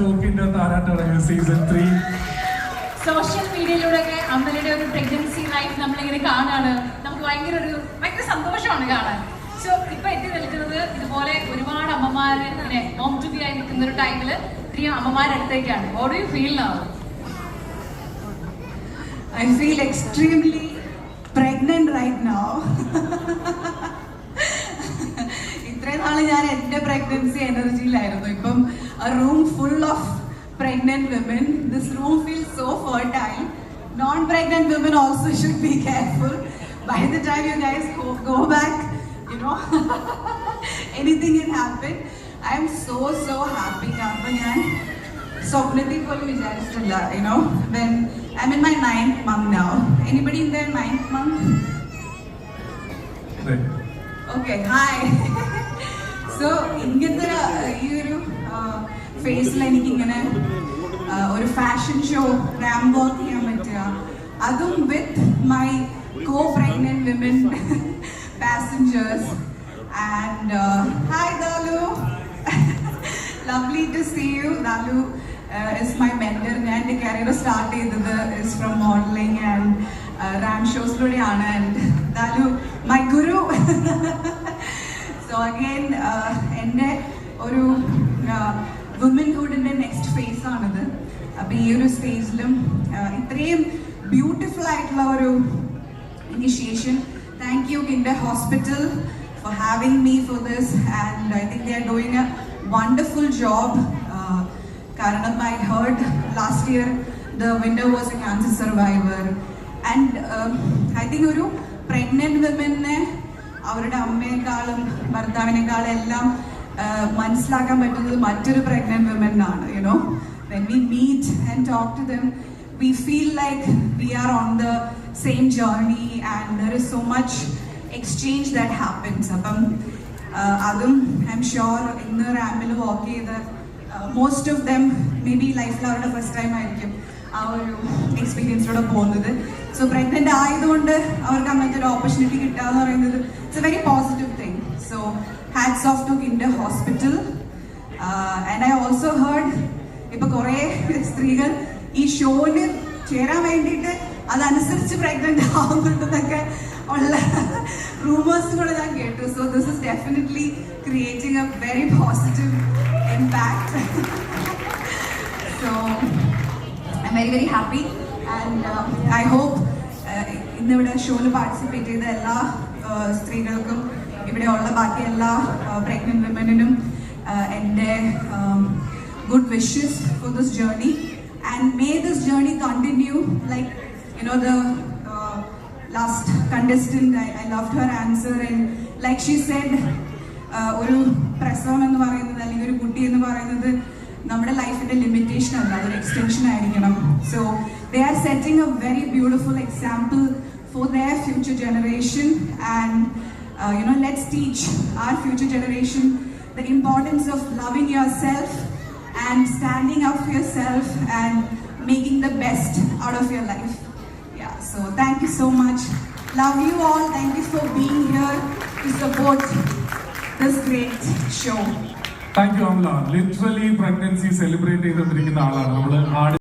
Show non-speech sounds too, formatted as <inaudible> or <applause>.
of താരാട്ടാണ് season three social മീഡിയയിലൂടെ ഒക്കെ Season 3. സോഷ്യൽ മീഡിയയിലൂടെയൊക്കെ അമ്മയുടെ ഒരു പ്രഗ്നൻസി ലൈഫ് നമ്മളിങ്ങനെ കാണാണ്. നമുക്ക് ഭയങ്കര ഒരു ഭയങ്കര സന്തോഷമാണ് കാണാൻ. സോ ഇപ്പൊ എത്തി നിൽക്കുന്നത് ഇതുപോലെ ഒരുപാട് അമ്മമാര് ഇങ്ങനെ ഹോം ടു ബി ആയി നിൽക്കുന്ന ഒരു ടൈമിൽ ഇത്രയും അമ്മമാരുടെ അടുത്തേക്കാണ് ഓട് you feel now I feel extremely pregnant right now. ഇത്രയും നാൾ ഞാൻ എന്റെ പ്രഗ്നൻസി എനർജിയിലായിരുന്നു ഇപ്പം Room full of pregnant women. This room feels so fertile. Non-pregnant women also should be <laughs> careful. By the time you guys go, go back, you know, <laughs> anything can happen. I am so so happy. അപ്പൊ ഞാൻ സ്വപ്നത്തിൽ പോലും വിചാരിച്ചിട്ടില്ല you know when I'm in my ninth month now. Anybody in their ninth month? Okay, <laughs> ഫേസിൽ എനിക്ക് ഇങ്ങനെ ഒരു fashion show Ram work ചെയ്യാൻ പറ്റുക. അതും with my co pregnant women passengers and hi Dalu lovely to see you Dalu is my mentor ഞാൻ എന്റെ career start ചെയ്തത് is from modeling and ramp ഷോസിലൂടെയാണ് and Dalu my guru so again എന്റെ ഒരു വുമൻഹുഡിന്റെ next face ആണിത് അപ്പം ഈ ഒരു സ്റ്റേജിലും ഇത്രയും ബ്യൂട്ടിഫുൾ ആയിട്ടുള്ള ഒരു initiation thank you Kinder Hospital having me for this and I think they are doing a wonderful job. Uh, കാരണം heard last year the winner was a cancer survivor and um, I think ഒരു pregnant women-നെ അവരുടെ അമ്മയെക്കാളും ഭർത്താവിനേക്കാളും എല്ലാം uh, മനസ്സിലാക്കാൻ പറ്റുന്നത് മറ്റൊരു പ്രഗ്നന്റ് വിമൻ ആണ് know. When we meet and talk to them we feel like we are on the same journey and there is so much exchange that happens അപ്പം അതും ഐ എം ഷുവർ ഇന്ന് റാമ്പിൽ walk ചെയ്ത് most of them may be ലൈഫിൽ അവരുടെ first time ആയിരിക്കും ആ ഒരു എക്സ്പീരിയൻസിലൂടെ പോകുന്നത്. സോ പ്രഗ്നന്റ് ആയതുകൊണ്ട് അവർക്ക് അങ്ങനത്തെ ഒരു ഓപ്പർച്യൂണിറ്റി കിട്ടുക എന്ന് പറയുന്നത് it's a very positive thing so hats off to Kinder Hospital and I also heard ഇപ്പൊ കുറെ സ്ത്രീകൾ ഈ ഷോയിൽ ചേരാൻ വേണ്ടിയിട്ട് അതനുസരിച്ച് പ്രഗ്നന്റ് ആവുന്നുണ്ടെന്നൊക്കെ ഉള്ള റൂമേഴ്സുകൾ ഞാൻ കേട്ടു. So this is definitely creating a very positive impact so I very very happy and I hope ഇന്നിവിടെ ഷോയിൽ പാർട്ടിസിപ്പേറ്റ് ചെയ്ത എല്ലാ uh, സ്ത്രീകൾക്കും ഇവിടെയുള്ള ബാക്കി എല്ലാ പ്രഗ്നന്റ് വിമനിനും എന്റെ good wishes for this journey and may this journey continue like you know the last contestant I love her answer and like she said ഒരു പ്രസവം എന്ന് പറയുന്നത് അല്ലെങ്കിൽ ഒരു കുട്ടി എന്ന് പറയുന്നത് നമ്മുടെ ലൈഫിന്റെ ലിമിറ്റേഷൻ അല്ല അതൊരു എക്സ്റ്റൻഷൻ ആയിരിക്കണം. So they are setting a very beautiful example for their future generation and You know let's teach our future generation the importance of loving yourself and standing up for yourself and making the best out of your life. Yeah, so thank you so much. Love you all. Thank you for being here to support this great show. Thank you Amala literally pregnancy celebrate ചെയ്തുകൊണ്ടിരിക്കുന്ന ആളാണ് നമ്മൾ ആട്